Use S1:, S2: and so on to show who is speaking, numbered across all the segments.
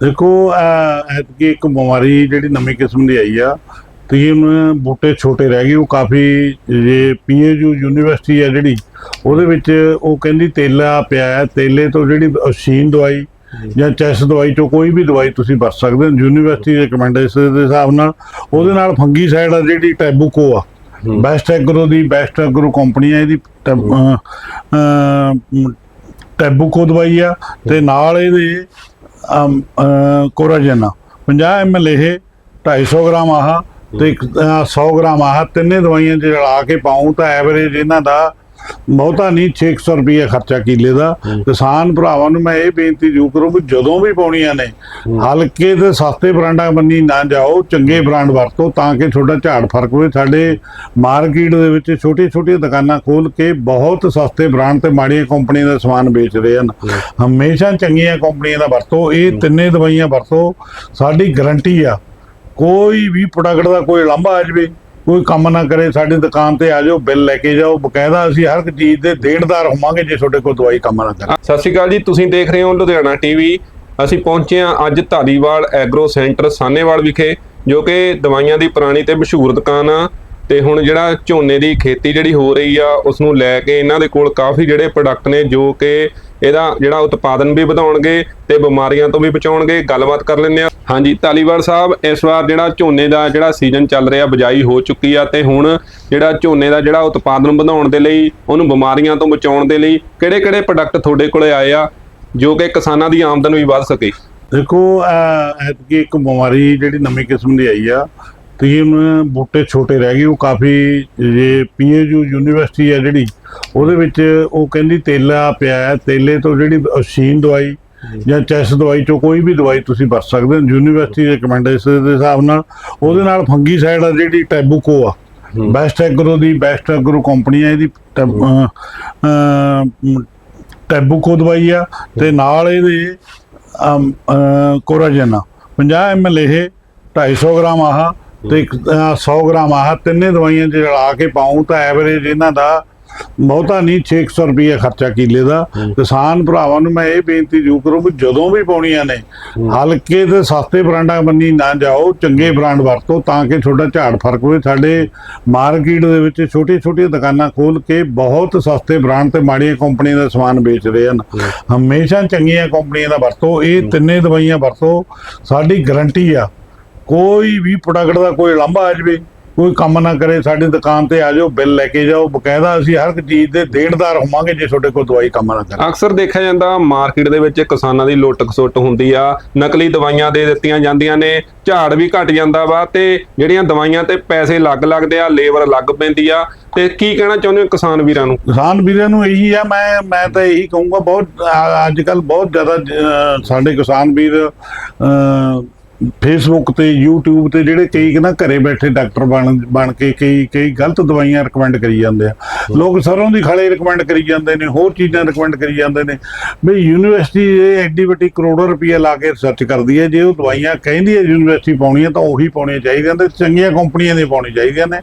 S1: ਦੇਖੋ ਐਤਕੀ ਇੱਕ ਬਿਮਾਰੀ ਜਿਹੜੀ ਨਵੀਂ ਕਿਸਮ ਦੀ ਆਈ ਆ ਤੀਨ ਬੂਟੇ ਛੋਟੇ ਰਹਿ ਗਏ ਉਹ ਕਾਫੀ ਜੇ ਪੀਏਯੂ ਯੂਨੀਵਰਸਿਟੀ ਆ ਜਿਹੜੀ ਉਹਦੇ ਵਿੱਚ ਉਹ ਕਹਿੰਦੀ ਤੇਲਾ ਪਿਆ ਹੈ ਤੇਲੇ ਤੋਂ ਜਿਹੜੀ ਅਸ਼ੀਨ ਦਵਾਈ ਜਾਂ ਚੈਸ ਦਵਾਈ ਚੋਂ ਕੋਈ ਵੀ ਦਵਾਈ ਤੁਸੀਂ ਵਰਤ ਸਕਦੇ ਹੋ ਯੂਨੀਵਰਸਿਟੀ ਦੇ ਰეკਮੈਂਡੇਸ਼ਨ ਦੇ ਹਿਸਾਬ ਨਾਲ ਉਹਦੇ ਨਾਲ ਫੰਗੀ ਸਾਈਡ ਆ ਜਿਹੜੀ ਟੈਬੂਕੋ ਆ ਬੈਸਟ ਐਗਰੋ ਦੀ ਬੈਸਟ ਐਗਰੋ ਕੰਪਨੀ ਆ ਇਹਦੀ ਟੈਬੂਕੋ ਦਵਾਈ ਆ ਤੇ ਨਾਲ ਇਹਦੇ ਕੋਰਾਜਨ ਆ। 50 ml ਇਹ 250 ਗ੍ਰਾਮ ਆਹ ਤੇ ਇੱਕ, ਅਹ, 100 ਗ੍ਰਾਮ ਆਹ। ਤਿੰਨੇ ਦਵਾਈਆਂ ਜੇ ਰਲਾ ਕੇ ਪਾਉਂ ਤਾਂ ਐਵਰੇਜ ਇਹਨਾਂ ਦਾ ਬਹੁਤਾ ਨਹੀਂ 600 ਰੁਪਏ ਖਰਚਾ ਕਿੱਲੇ ਦਾ। ਕਿਸਾਨ ਭਰਾਵਾਂ ਨੂੰ ਮੈਂ ਇਹ ਬੇਨਤੀ ਜ਼ਰੂਰ ਕਰੂੰ ਵੀ ਜਦੋਂ ਵੀ ਪਾਉਣੀਆਂ ਨੇ ਹਲਕੇ ਤੇ ਸਸਤੇ ਬ੍ਰਾਂਡਾਂ ਬੰਨੀ ਨਾ ਜਾਓ ਚੰਗੇ ਬ੍ਰਾਂਡ ਵਰਤੋ ਤਾਂ ਕਿ ਤੁਹਾਡਾ ਝਾੜ ਫ਼ਰਕ ਹੋਵੇ। ਸਾਡੇ ਮਾਰਕੀਟ ਦੇ ਵਿੱਚ ਛੋਟੀਆਂ ਛੋਟੀਆਂ ਦੁਕਾਨਾਂ ਖੋਲ ਕੇ ਬਹੁਤ ਸਸਤੇ ਬ੍ਰਾਂਡ ਤੇ ਮਾੜੀਆਂ ਕੰਪਨੀਆਂ ਦਾ ਸਮਾਨ ਵੇਚ ਰਹੇ ਹਨ। ਹਮੇਸ਼ਾ ਚੰਗੀਆਂ ਕੰਪਨੀਆਂ ਦਾ ਵਰਤੋ ਇਹ ਤਿੰਨੇ ਦਵਾਈਆਂ ਵਰਤੋ ਸਾਡੀ ਗਾਰੰਟੀ ਆ। ਕੋਈ ਵੀ ਪ੍ਰੋਡਕਟ ਦਾ ਕੋਈ ਲਾਂਭਾ ਆ ਜਾਵੇ ਕੋਈ ਕੰਮ ਨਾ ਕਰੇ, ਸਾਡੀ ਦੁਕਾਨ ਤੇ ਆ ਜਾਓ, ਬਿੱਲ ਲੈ ਕੇ ਜਾਓ। ਬਕਾਇਦਾ ਅਸੀਂ ਹਰ ਇੱਕ ਚੀਜ਼ ਦੇ ਦੇਣਦਾਰ ਹੋਵਾਂਗੇ ਜੇ ਤੁਹਾਡੇ ਕੋਲ ਦਵਾਈ ਕੰਮ ਨਾ ਕਰੇ।
S2: ਸਤਿ ਸ਼੍ਰੀ ਅਕਾਲ ਜੀ, ਤੁਸੀਂ ਦੇਖ ਰਹੇ ਹੋ ਲੁਧਿਆਣਾ ਟੀਵੀ ਅਸੀਂ ਪਹੁੰਚੇ ਹਾਂ ਅੱਜ ਧਾਰੀਵਾਲ ਐਗਰੋ ਸੈਂਟਰ ਸਾਨੇਵਾਲ ਵਿਖੇ, ਜੋ ਕਿ ਦਵਾਈਆਂ ਦੀ ਪੁਰਾਣੀ ਤੇ ਮਸ਼ਹੂਰ ਦੁਕਾਨ ਆ। ਤੇ ਹੁਣ ਜਿਹੜਾ ਝੋਨੇ ਦੀ ਖੇਤੀ ਜਿਹੜੀ ਹੋ ਰਹੀ ਆ ਉਸ ਨੂੰ ਲੈ ਕੇ ਇਹਨਾਂ ਦੇ ਕੋਲ ਕਾਫੀ ਜਿਹੜੇ ਪ੍ਰੋਡਕਟ ਨੇ, ਜੋ ਕਿ ਇਹਦਾ ਜਿਹੜਾ ਉਤਪਾਦਨ ਵੀ ਵਧਾਉਣਗੇ ਤੇ ਬਿਮਾਰੀਆਂ ਤੋਂ ਵੀ ਬਚਾਉਣਗੇ। ਗੱਲਬਾਤ ਕਰ ਲੈਂਦੇ ਆ ਹਾਂਜੀ ਧਾਲੀਵਾਲ ਸਾਹਿਬ, ਇਸ ਵਾਰ ਜਿਹੜਾ ਝੋਨੇ ਦਾ ਜਿਹੜਾ ਸੀਜ਼ਨ ਚੱਲ ਰਿਹਾ ਬਜਾਈ ਹੋ ਚੁੱਕੀ ਆ ਤੇ ਹੁਣ ਜਿਹੜਾ ਝੋਨੇ ਦਾ ਜਿਹੜਾ ਉਤਪਾਦਨ ਵਧਾਉਣ ਦੇ ਲਈ, ਉਹਨੂੰ ਬਿਮਾਰੀਆਂ ਤੋਂ ਬਚਾਉਣ ਦੇ ਲਈ ਕਿਹੜੇ-ਕਿਹੜੇ ਪ੍ਰੋਡਕਟ ਤੁਹਾਡੇ ਕੋਲੇ ਆਏ ਆ ਜੋ ਕਿ ਕਿਸਾਨਾਂ ਦੀ ਆਮਦਨ ਵੀ ਵੱਧ ਸਕੇ?
S1: ਦੇਖੋ ਐਤਕੀ ਇੱਕ ਬਿਮਾਰੀ ਜਿਹੜੀ ਨਵੀਂ ਕਿਸਮ ਦੀ ਆਈ ਆ ਤੀਨ ਬੂਟੇ ਛੋਟੇ ਰਹਿ ਗਏ, ਉਹ ਕਾਫੀ ਜੇ ਪੀਏਯੂ ਯੂਨੀਵਰਸਿਟੀ ਹੈ ਜਿਹੜੀ, ਉਹਦੇ ਵਿੱਚ ਉਹ ਕਹਿੰਦੀ ਤੇਲਾ ਪਿਆ ਹੈ ਤੇਲੇ ਤੋਂ ਜਿਹੜੀ ਅਸ਼ੀਨ ਦਵਾਈ ਜਾਂ ਚੈਸ ਦਵਾਈ ਚੋਂ ਕੋਈ ਵੀ ਦਵਾਈ ਤੁਸੀਂ ਵਰਤ ਸਕਦੇ ਹੋ। ਯੂਨੀਵਰਸਿਟੀ ਦੇ ਰეკਮੈਂਡੇਸ਼ਨ ਦੇ ਹਿਸਾਬ ਨਾਲ ਉਹਦੇ ਨਾਲ ਫੰਗੀ ਸਾਈਡ ਆ ਜਿਹੜੀ ਟੈਬੂਕੋ ਆ। ਬੈਸਟ ਐਗਰੋ ਦੀ ਬੈਸਟ ਐਗਰੋ ਕੰਪਨੀ ਆ ਇਹਦੀ। ਟੈਬੂਕੋ ਦਵਾਈ ਆ ਤੇ ਨਾਲ ਇਹਦੇ ਕੋਰਾਜਨ ਆ। 50 ml ਇਹ 250 ਗ੍ਰਾਮ ਆਹ ਤੇ ਇੱਕ, ਅਹ, 100 ਗ੍ਰਾਮ ਆਹ ਤਿੰਨੇ ਦਵਾਈਆਂ ਜੇ ਰਲਾ ਕੇ ਪਾਉਂ ਤਾਂ ਐਵਰੇਜ ਇਹਨਾਂ ਦਾ ਬਹੁਤਾ ਨਹੀਂ 600 ਰੁਪਏ ਖਰਚਾ ਕਿੱਲੇ ਦਾ। ਕਿਸਾਨ ਭਰਾਵਾਂ ਨੂੰ ਮੈਂ ਇਹ ਬੇਨਤੀ ਜ਼ਰੂਰ ਕਰੂੰ ਵੀ ਜਦੋਂ ਵੀ ਪਾਉਣੀਆਂ ਨੇ ਹਲਕੇ ਤੇ ਸਸਤੇ ਬ੍ਰਾਂਡਾਂ ਬੰਨੀ ਨਾ ਜਾਓ ਚੰਗੇ ਬ੍ਰਾਂਡ ਵਰਤੋ ਤਾਂ ਕਿ ਤੁਹਾਡਾ ਝਾੜ ਫ਼ਰਕ ਹੋਵੇ। ਸਾਡੇ ਮਾਰਕੀਟ ਦੇ ਵਿੱਚ ਛੋਟੀਆਂ ਛੋਟੀਆਂ ਦੁਕਾਨਾਂ ਖੋਲ ਕੇ ਬਹੁਤ ਸਸਤੇ ਬ੍ਰਾਂਡ ਤੇ ਮਾੜੀਆਂ ਕੰਪਨੀਆਂ ਦਾ ਸਮਾਨ ਵੇਚ ਰਹੇ ਹਨ। ਹਮੇਸ਼ਾ ਚੰਗੀਆਂ ਕੰਪਨੀਆਂ ਦਾ ਵਰਤੋ ਇਹ ਤਿੰਨੇ ਦਵਾਈਆਂ ਵਰਤੋ ਸਾਡੀ ਗਾਰੰਟੀ ਆ। ਕੋਈ ਵੀ ਪ੍ਰੋਡਕਟ ਦਾ ਕੋਈ ਲਾਂਭਾ ਆ ਜਾਵੇ ਕੋਈ ਕੰਮ ਨਾ ਕਰੇ ਸਾਡੀ ਦੁਕਾਨ ਤੇ ਆ ਜਾਓ ਬਿੱਲ ਲੈ ਕੇ ਜਾਓ ਬਕਾਇਦਾ ਅਸੀਂ ਹਰ ਇੱਕ ਚੀਜ਼ ਦੇ ਦੇਣਦਾਰ ਹੋਵਾਂਗੇ ਜੇ ਤੁਹਾਡੇ ਕੋਲ ਦਵਾਈ ਕੰਮ ਨਾ ਕਰੇ।
S2: ਅਕਸਰ ਦੇਖਿਆ ਜਾਂਦਾ ਮਾਰਕੀਟ ਦੇ ਵਿੱਚ ਕਿਸਾਨਾਂ ਦੀ ਲੁੱਟ ਖਸੁੱਟ ਹੁੰਦੀ ਆ ਨਕਲੀ ਦਵਾਈਆਂ ਦੇ ਦਿੱਤੀਆਂ ਜਾਂਦੀਆਂ ਨੇ ਝਾੜ ਵੀ ਘਟ ਜਾਂਦਾ ਵਾ ਤੇ ਜਿਹੜੀਆਂ ਦਵਾਈਆਂ ਤੇ ਪੈਸੇ ਲੱਗ ਲੱਗਦੇ ਆ ਲੇਬਰ ਲੱਗ ਪੈਂਦੀ ਆ ਤੇ ਕੀ ਕਹਿਣਾ ਚਾਹੁੰਦੇ ਹੋ ਕਿਸਾਨ ਵੀਰਾਂ ਨੂੰ?
S1: ਕਿਸਾਨ ਵੀਰਾਂ ਨੂੰ ਇਹੀ ਆ ਮੈਂ ਮੈਂ ਤਾਂ ਇਹੀ ਕਹੂੰਗਾ ਬਹੁਤ ਅੱਜ ਕੱਲ ਬਹੁਤ ਜ਼ਿਆਦਾ ਸਾਡੇ ਕਿਸਾਨ ਵੀਰ ਫੇਸਬੁੱਕ ਤੇ, YouTube ਤੇ ਜਿਹੜੇ ਕਈ ਨਾ ਘਰੇ ਬੈਠੇ ਡਾਕਟਰ ਬਣ ਬਣ ਕੇ ਕਈ ਕਈ ਗਲਤ ਦਵਾਈਆਂ ਰეკਮੈਂਡ ਕਰੀ ਜਾਂਦੇ ਆ। ਲੋਕ ਸਰੋਂ ਦੀ ਖਾਲੇ ਰეკਮੈਂਡ ਕਰੀ ਜਾਂਦੇ ਨੇ, ਹੋਰ ਚੀਜ਼ਾਂ ਰეკਮੈਂਡ ਕਰੀ ਜਾਂਦੇ ਨੇ। ਵੀ ਯੂਨੀਵਰਸਿਟੀ ਇਹ ਐਡੀ ਵੱਡੀ ਕਰੋੜਾਂ ਰੁਪਏ ਲਾ ਕੇ ਰਿਸਰਚ ਕਰਦੀ ਹੈ, ਜੇ ਉਹ ਦਵਾਈਆਂ ਕਹਿੰਦੀ ਹੈ ਯੂਨੀਵਰਸਿਟੀ ਪਾਉਣੀ ਹੈ ਤਾਂ ਉਹੀ ਪਾਉਣੀਆਂ ਚਾਹੀਦੀਆਂ ਤੇ ਚੰਗੀਆਂ ਕੰਪਨੀਆਂ ਦੇ ਪਾਉਣੀ ਚਾਹੀਦੀਆਂ ਨੇ।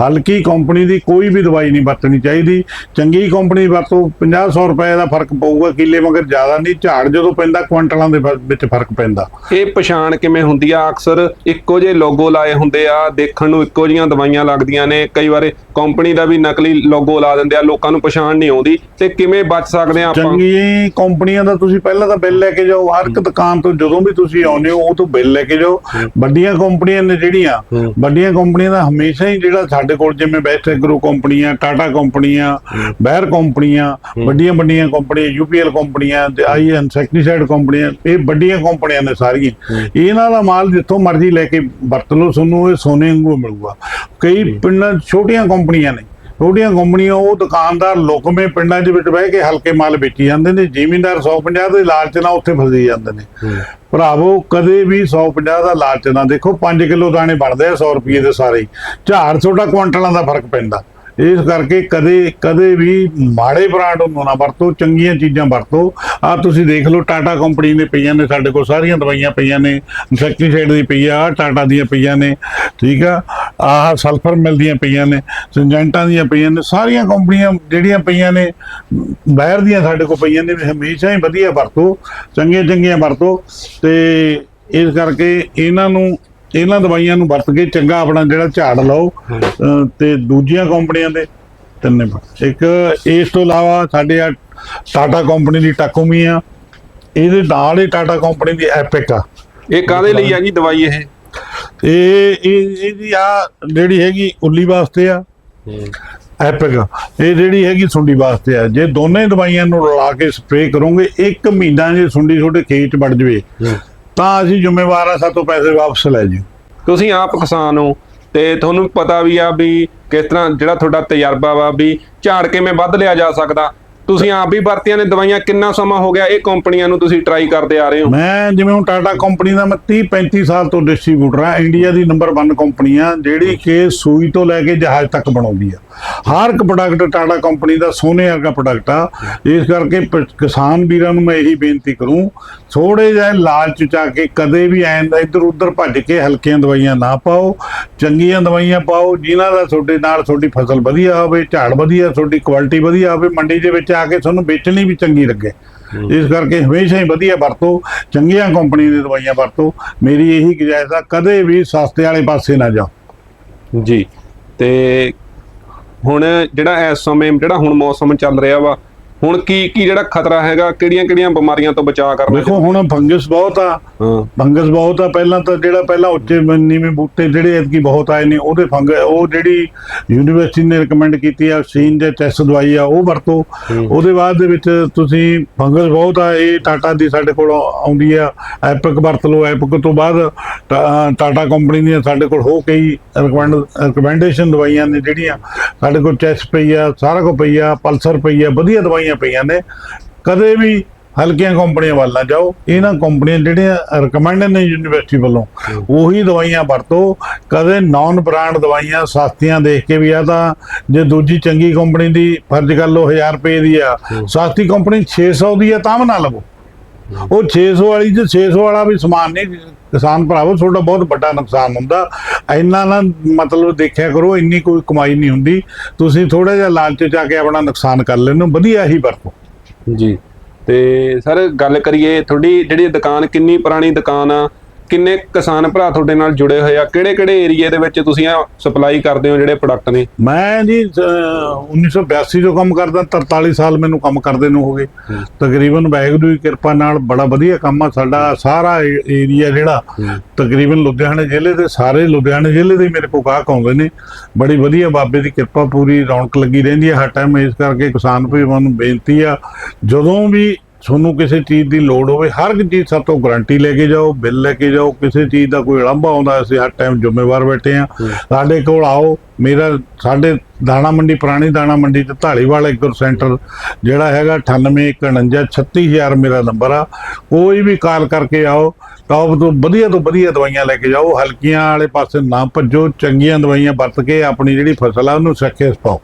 S1: ਹਲਕੀ ਕੰਪਨੀ ਦੀ ਕੋਈ ਵੀ ਦਵਾਈ ਨਹੀਂ ਵਰਤਣੀ ਚਾਹੀਦੀ। ਚੰਗੀ ਕੰਪਨੀ ਵਰਤੋ 50-100 ਰੁਪਏ ਦਾ ਫ਼ਰਕ ਪਊਗਾ, ਕਿਲੇ ਮਗਰ ਜ਼ਿਆਦਾ ਨਹੀਂ, ਝਾੜ ਜਦੋਂ ਪੈਂਦਾ, ਕੁਇੰਟਲਾਂ ਦੇ ਵਿੱਚ ਫ਼ਰਕ ਪੈਂਦਾ।
S2: ਇਹ ਪਛਾਣ ਕਿਵੇਂ ਹੁੰਦੀ ਆ? ਅਕਸਰ ਇੱਕੋ ਜਿਹੇ ਲੋਗੋ ਲਾਏ ਹੁੰਦੇ ਆ ਦੇਖਣ ਨੂੰ ਇੱਕੋ ਜਿਹੀਆਂ ਦਵਾਈਆਂ ਲੱਗਦੀਆਂ ਨੇ। ਕਈ ਵਾਰ ਕੰਪਨੀ ਦਾ ਵੀ ਨਕਲੀ ਲੋਗੋ ਲਾ ਦਿੰਦੇ ਆ ਲੋਕਾਂ ਨੂੰ ਪਛਾਣ ਨਹੀਂ ਆਉਂਦੀ। ਤੇ ਕਿਵੇਂ ਬਚ ਸਕਦੇ ਆ ਆਪਾਂ?
S1: ਚੰਗੀ ਕੰਪਨੀਆਂ ਦਾ ਤੁਸੀਂ ਪਹਿਲਾਂ ਤਾਂ ਬਿੱਲ ਲੈ ਕੇ ਜਾਓ। ਹਰ ਇੱਕ ਦੁਕਾਨ ਤੋਂ ਜਦੋਂ ਵੀ ਤੁਸੀਂ ਆਉਂਦੇ ਹੋ ਉਹ ਤੋਂ ਬਿੱਲ ਲੈ ਕੇ ਜਾਓ। ਵੱਡੀਆਂ ਕੰਪਨੀਆਂ ਨੇ ਜਿਹੜੀਆਂ ਵੱਡੀਆਂ ਕੰਪਨੀਆਂ ਦਾ ਹਮੇਸ਼ਾ ਹੀ ਜਿਹੜਾ ਸਾਡੇ ਕੋਲ ਜਿਵੇਂ ਬੈਸਟ ਐਗਰੋ ਕੰਪਨੀਆਂ ਟਾਟਾ ਕੰਪਨੀਆਂ ਬੈਰ ਕੰਪਨੀਆਂ ਵੱਡੀਆਂ ਵੱਡੀਆਂ ਕੰਪਨੀਆਂ ਯੂਪੀਐਲ ਕੰਪਨੀਆਂ ਤੇ ਆਈ ਇਨਸੈਕਟੀਸਾਈਡ ਕੰਪਨੀਆਂ ਇਹ ਵੱਡੀਆਂ ਕੰਪਨੀਆਂ ਨੇ ਸਾਰੀਆਂ। ਇਹਨਾਂ ਦਾ ਮਾਲ ਜਿੱਥੋਂ ਮਰਜ਼ੀ ਲੈ ਕੇ ਵਰਤ ਲਓ ਤੁਹਾਨੂੰ ਇਹ ਸੋਨੇ ਵਾਂਗੂ ਮਿਲੂਗਾ। ਕਈ ਪਿੰਡਾਂ ਛੋਟੀਆਂ ਕੰਪਨੀਆਂ ਨੇ ਛੋਟੀਆਂ ਕੰਪਨੀਆਂ ਉਹ ਦੁਕਾਨਦਾਰ ਲੋਕਮੇ ਪਿੰਡਾਂ ਦੇ ਵਿੱਚ ਬਹਿ ਕੇ ਹਲਕੇ ਮਾਲ ਵੇਚੀ ਜਾਂਦੇ ਨੇ ਜ਼ਿਮੀਂਦਾਰ 150 ਦੇ ਲਾਲਚ ਨਾਲ ਉੱਥੇ ਫਸੀ ਜਾਂਦੇ ਨੇ। ਭਰਾਵੋ ਕਦੇ ਵੀ 150 ਦਾ ਲਾਲਚ ਨਾ ਦੇਖੋ 5 ਕਿਲੋ ਦਾਣੇ ਬਣਦੇ ਆ 100 ਰੁਪਏ ਦੇ ਸਾਰੇ। ਝਾੜ ਛੋਟਾ ਕੁਆਂਟਲਾਂ ਦਾ ਫ਼ਰਕ ਪੈਂਦਾ। ਇਸ ਕਰਕੇ ਕਦੇ ਕਦੇ ਵੀ ਮਾੜੇ ਬ੍ਰਾਂਡ ਨੂੰ ਨਾ ਵਰਤੋ, ਚੰਗੀਆਂ ਚੀਜ਼ਾਂ ਵਰਤੋ। ਆ ਤੁਸੀਂ ਦੇਖ ਲਓ, ਟਾਟਾ ਕੰਪਨੀ ਦੇ ਪਈਆਂ ਨੇ, ਸਾਡੇ ਕੋਲ ਸਾਰੀਆਂ ਦਵਾਈਆਂ ਪਈਆਂ ਨੇ ਇਨਸੈਕਟੀਸਾਈਡ ਦੀ ਪਈ ਆ ਟਾਟਾ ਦੀਆਂ ਪਈਆਂ ਨੇ, ਠੀਕ ਆ? ਆਹ ਸਲਫਰ ਮਿਲ ਦੀਆਂ ਪਈਆਂ ਨੇ, ਸਿੰਜੈਂਟਾਂ ਦੀਆਂ ਪਈਆਂ ਨੇ, ਸਾਰੀਆਂ ਕੰਪਨੀਆਂ ਜਿਹੜੀਆਂ ਪਈਆਂ ਨੇ, ਬਾਹਰ ਦੀਆਂ ਸਾਡੇ ਕੋਲ ਪਈਆਂ ਨੇ, ਹਮੇਸ਼ਾ ਹੀ ਵਧੀਆ ਵਰਤੋ ਚੰਗੀਆਂ ਚੰਗੀਆਂ ਵਰਤੋ। ਤੇ ਇਸ ਕਰਕੇ ਇਹਨਾਂ ਨੂੰ ਇਹਨਾਂ ਦਵਾਈਆਂ ਨੂੰ ਵਰਤ ਕੇ ਚੰਗਾ ਆਪਣਾ ਜਿਹੜਾ ਝਾੜ ਲਓ ਤੇ ਦੂਜੀਆਂ ਕੰਪਨੀਆਂ ਦੇ ਤਿੰਨੇ। ਇੱਕ ਇਸ ਤੋਂ ਇਲਾਵਾ ਸਾਡੇ ਆ ਟਾਟਾ ਕੰਪਨੀ ਦੀ ਟਾਕੋਮੀ ਆ ਇਹਦੇ ਨਾਲ ਹੀ ਟਾਟਾ ਕੰਪਨੀ ਦੀ ਐਪਿਕ ਆ।
S2: ਇਹ ਕਾਦੇ ਲਈ ਆ ਜੀ ਦਵਾਈ ਇਹ?
S1: ਇਹ ਇਹ ਇਹਦੀ ਆ ਜਿਹੜੀ ਹੈਗੀ ਉੱਲੀ ਵਾਸਤੇ ਆ ਐਪਿਕ। ਇਹ ਜਿਹੜੀ ਹੈਗੀ ਸੁੰਡੀ ਵਾਸਤੇ ਆ। ਜੇ ਦੋਨੇ ਦਵਾਈਆਂ ਨੂੰ ਰਲਾ ਕੇ ਸਪਰੇਅ ਕਰੋਗੇ ਇੱਕ ਮਹੀਨਾ ਜੇ ਸੁੰਡੀ ਤੁਹਾਡੇ ਖੇਤ ਚ ਵੜ ਜਵੇ ਤਾਂ ਅਸੀਂ ਜ਼ਿੰਮੇਵਾਰ ਆ ਸਾਤੋਂ ਪੈਸੇ ਵਾਪਸ ਲੈ ਜਿਓ
S2: ਤੁਸੀਂ ਆਪ ਕਿਸਾਨ ਹੋ ਤੇ ਤੁਹਾਨੂੰ ਪਤਾ ਵੀ ਆ ਵੀ ਕਿਸ ਤਰ੍ਹਾਂ ਜਿਹੜਾ ਤੁਹਾਡਾ ਤਜਰਬਾ ਵਾ ਵੀ ਝਾੜ ਕਿਵੇਂ ਵੱਧ ਲਿਆ ਜਾ ਸਕਦਾ। ਤੁਸੀਂ ਆਪ ਵੀ ਵਰਤੀਆਂ ਨੇ ਦਵਾਈਆਂ ਕਿੰਨਾ ਸਮਾਂ ਹੋ ਗਿਆ ਇਹ ਕੰਪਨੀਆਂ ਨੂੰ ਤੁਸੀਂ ਟਰਾਈ ਕਰਦੇ ਆ ਰਹੇ ਹੋ?
S1: ਮੈਂ ਜਿਵੇਂ ਹੁਣ ਟਾਟਾ ਕੰਪਨੀ ਦਾ ਮੈਂ 30 35 ਸਾਲ ਤੋਂ ਡਿਸਟ੍ਰੀਬਿਊਟਰ ਆ ਇੰਡੀਆ ਦੀ ਨੰਬਰ 1 ਕੰਪਨੀ ਆ ਜਿਹੜੀ ਕਿ ਸੂਈ ਤੋਂ ਲੈ ਕੇ ਜਹਾਜ਼ ਤੱਕ ਬਣਾਉਂਦੀ ਆ। ਹਰ ਇੱਕ ਪ੍ਰੋਡਕਟ ਟਾਟਾ ਕੰਪਨੀ ਦਾ ਸੋਨੇ ਵਰਗਾ ਪ੍ਰੋਡਕਟ ਆ। ਇਸ ਕਰਕੇ ਕਿਸਾਨ ਵੀਰਾਂ ਨੂੰ ਮੈਂ ਇਹੀ ਬੇਨਤੀ ਕਰੂੰ ਥੋੜੇ ਜਿਹਾ ਲਾਲਚ ਚ ਕੇ ਕਦੇ ਵੀ ਐਂ ਦਾ ਇੱਧਰ ਉੱਧਰ ਭੱਜ ਕੇ ਹਲਕੀਆਂ ਦਵਾਈਆਂ ਨਾ ਪਾਓ ਚੰਗੀਆਂ ਦਵਾਈਆਂ ਪਾਓ ਜਿਨ੍ਹਾਂ ਦਾ ਤੁਹਾਡੇ ਨਾਲ ਤੁਹਾਡੀ ਫਸਲ ਵਧੀਆ ਹੋਵੇ ਝਾੜ ਵਧੀਆ ਤੁਹਾਡੀ ਕੁਆਲਿਟੀ ਵਧੀਆ ਹੋਵੇ ਮੰਡੀ ਦੇ ਵਿੱਚ ਆ ਕੇ ਤੁਹਾਨੂੰ ਵੇਚਣੀ ਵੀ ਚੰਗੀ ਲੱਗੇ। ਇਸ ਕਰਕੇ ਹਮੇਸ਼ਾ ਹੀ ਵਧੀਆ ਵਰਤੋ ਚੰਗੀਆਂ ਕੰਪਨੀ ਦੀ ਦਵਾਈਆਂ ਵਰਤੋ। ਮੇਰੀ ਇਹੀ ਗੁਜਾਇਸ਼ ਆ ਕਦੇ ਵੀ ਸਸਤੇ ਵਾਲੇ ਪਾਸੇ ਨਾ ਜਾਓ।
S2: ਜੀ ਤੇ ਹੁਣ ਜਿਹੜਾ ਇਸ ਸਮੇਂ ਜਿਹੜਾ ਹੁਣ ਮੌਸਮ ਚੱਲ ਰਿਹਾ ਵਾ ਹੁਣ ਕੀ ਕੀ ਜਿਹੜਾ ਖਤਰਾ ਹੈਗਾ ਕਿਹੜੀਆਂ ਕਿਹੜੀਆਂ ਬਿਮਾਰੀਆਂ ਤੋਂ ਬਚਾਅ ਕਰਨਾ
S1: ਦੇਖੋ ਹੁਣ ਫੰਗਸ ਬਹੁਤ ਆ। ਫੰਗਸ ਬਹੁਤ ਆ। ਪਹਿਲਾਂ ਤਾਂ ਜਿਹੜਾ ਪਹਿਲਾਂ ਉੱਚੇ ਨੀਵੇਂ ਬੂਟੇ ਜਿਹੜੇ ਐਤਕੀ ਬਹੁਤ ਆਏ ਨੇ ਉਹਦੇ ਫੰਗ ਉਹ ਜਿਹੜੀ ਯੂਨੀਵਰਸਿਟੀ ਨੇ ਰეკਮੈਂਡ ਕੀਤੀ ਆ ਸੀਨ ਦੇ ਟੈਸਟ ਦਵਾਈ ਆ ਉਹ ਵਰਤੋ। ਉਹਦੇ ਬਾਅਦ ਦੇ ਵਿੱਚ ਤੁਸੀਂ ਫੰਗਸ ਬਹੁਤ ਆ ਇਹ ਟਾਟਾ ਦੀ ਸਾਡੇ ਕੋਲ ਆਉਂਦੀ ਆ। ਐਪਿਕ ਵਰਤ ਲੋ ਐਪਿਕ ਤੋਂ ਬਾਅਦ ਟਾਟਾ ਕੰਪਨੀ ਦੀਆਂ ਸਾਡੇ ਕੋਲ ਹੋ ਕਈ ਰეკਮੈਂਡ ਰეკਮੈਂਡੇਸ਼ਨ ਦਵਾਈਆਂ ਨੇ ਜਿਹੜੀਆਂ। ਸਾਡੇ ਕੋਲ ਚੈਸ ਪਈ ਆ ਸਾਰਾ ਕੁਝ ਪਈ ਆ ਪਲਸਰ ਪਈ ਆ ਵਧੀਆ ਦਵਾਈਆਂ ਪਈਆਂ ਨੇ, ਕਦੇ ਵੀ ਹਲਕੀਆਂ ਕੰਪਨੀਆਂ ਵੱਲ ਨਾ ਜਾਓ। ਇਹਨਾਂ ਕੰਪਨੀਆਂ ਜਿਹੜੀਆਂ ਰეკਮੈਂਡ ਨੇ ਯੂਨੀਵਰਸਿਟੀ ਵੱਲੋਂ, ਉਹੀ ਦਵਾਈਆਂ ਵਰਤੋ। ਕਦੇ ਨਾਨ ਬ੍ਰਾਂਡ ਦਵਾਈਆਂ ਸਸਤੀਆਂ ਦੇਖ ਕੇ ਵੀ ਆ ਤਾਂ ਜੇ ਦੂਜੀ ਚੰਗੀ ਕੰਪਨੀ ਦੀ ਫਰਜ਼ ਕਰ ਲਓ 1000 ਰੁਪਏ ਦੀ ਆ ਸਸਤੀ ਕੰਪਨੀ 600 ਦੀ ਆ ਤਾਂ ਵੀ ਨਾ ਲਵੋ। ਉਹ 600 ਵਾਲੀ ਚ 600 ਵਾਲਾ ਵੀ ਸਮਾਨ ਨਹੀਂ, ਕਿਸਾਨ ਭਰਾਵੋ, ਤੁਹਾਡਾ ਬਹੁਤ ਵੱਡਾ ਨੁਕਸਾਨ ਹੁੰਦਾ। ਇੰਨਾ ਨਾ ਮਤਲਬ ਦੇਖਿਆ ਕਰੋ, ਇੰਨੀ ਕੋਈ ਕਮਾਈ ਨਹੀਂ ਹੁੰਦੀ। ਤੁਸੀਂ ਥੋੜਾ ਜਿਹਾ ਲਾਲਚ ਚ ਆ ਕੇ ਆਪਣਾ ਨੁਕਸਾਨ ਕਰ ਲੈਣੋ ਵਧੀਆ ਹੀ ਵਰਤੋ।
S2: ਜੀ। ਤੇ ਸਰ, ਗੱਲ ਕਰੀਏ, ਤੁਹਾਡੀ ਜਿਹੜੀ ਦੁਕਾਨ, ਕਿੰਨੀ ਪੁਰਾਣੀ ਦੁਕਾਨ ਆ? ਕਿੰਨੇ ਕਿਸਾਨ ਭਰਾ ਤੁਹਾਡੇ ਨਾਲ ਜੁੜੇ ਹੋਏ ਆ? ਕਿਹੜੇ ਕਿਹੜੇ ਏਰੀਏ ਦੇ ਵਿੱਚ ਤੁਸੀਂ ਆ ਸਪਲਾਈ ਕਰਦੇ ਹੋ ਜਿਹੜੇ ਪ੍ਰੋਡਕਟ ਨੇ?
S1: ਮੈਂ ਜੀ ਅਹ, 1982 ਤੋਂ ਕੰਮ ਕਰਦਾ 43 ਸਾਲ ਮੈਨੂੰ ਕੰਮ ਕਰਦੇ ਨੂੰ ਹੋ ਗਏ। ਤਕਰੀਬਨ ਵਾਹਿਗੁਰੂ ਦੀ ਕਿਰਪਾ ਨਾਲ ਬੜਾ ਵਧੀਆ ਕੰਮ ਆ ਸਾਡਾ ਸਾਰਾ ਏਰੀਆ ਜਿਹੜਾ ਤਕਰੀਬਨ ਲੁਧਿਆਣੇ ਜ਼ਿਲ੍ਹੇ ਦੇ ਸਾਰੇ ਲੁਧਿਆਣੇ ਜ਼ਿਲ੍ਹੇ ਦੇ ਹੀ ਮੇਰੇ ਕੋਲ ਗਾਹਕ ਆਉਂਦੇ ਨੇ। ਬੜੀ ਵਧੀਆ ਬਾਬੇ ਦੀ ਕਿਰਪਾ ਪੂਰੀ ਰੌਣਕ ਲੱਗੀ ਰਹਿੰਦੀ ਹੈ ਹਰ ਟਾਈਮ ਇਸ ਕਰਕੇ ਕਿਸਾਨ ਭਰਾਵਾਂ ਨੂੰ ਬੇਨਤੀ ਆ ਜਦੋਂ ਵੀ ਤੁਹਾਨੂੰ ਕਿਸੇ ਚੀਜ਼ ਦੀ ਲੋੜ ਹੋਵੇ ਹਰ ਇੱਕ ਚੀਜ਼ ਸਾਤੋਂ ਗਾਰੰਟੀ ਲੈ ਕੇ ਜਾਓ ਬਿੱਲ ਲੈ ਕੇ ਜਾਓ ਕਿਸੇ ਚੀਜ਼ ਦਾ ਕੋਈ ਉਲੰਭਾ ਆਉਂਦਾ ਅਸੀਂ ਹਰ ਟਾਈਮ ਜ਼ਿੰਮੇਵਾਰ ਬੈਠੇ ਆ ਸਾਡੇ ਕੋਲ ਆਓ ਮੇਰਾ ਸਾਡੇ ਦਾਣਾ ਮੰਡੀ ਪੁਰਾਣੀ ਦਾਣਾ ਮੰਡੀ ਤੇ ਢਾਲੀਵਾਲ ਐਗਰ ਸੈਂਟਰ ਜਿਹੜਾ ਹੈਗਾ 9849 36000 ਮੇਰਾ ਨੰਬਰ ਆ। ਕੋਈ ਵੀ ਕਾਲ ਕਰਕੇ ਆਓ ਟੌਪ ਤੋਂ ਵਧੀਆ ਤੋਂ ਵਧੀਆ ਦਵਾਈਆਂ ਲੈ ਕੇ ਜਾਓ ਹਲਕੀਆਂ ਵਾਲੇ ਪਾਸੇ ਨਾ ਭੱਜੋ ਚੰਗੀਆਂ ਦਵਾਈਆਂ ਵਰਤ ਕੇ ਆਪਣੀ ਜਿਹੜੀ ਫਸਲ ਆ ਉਹਨੂੰ ਸੁਰੱਖਿਅਤ ਪਾਓ।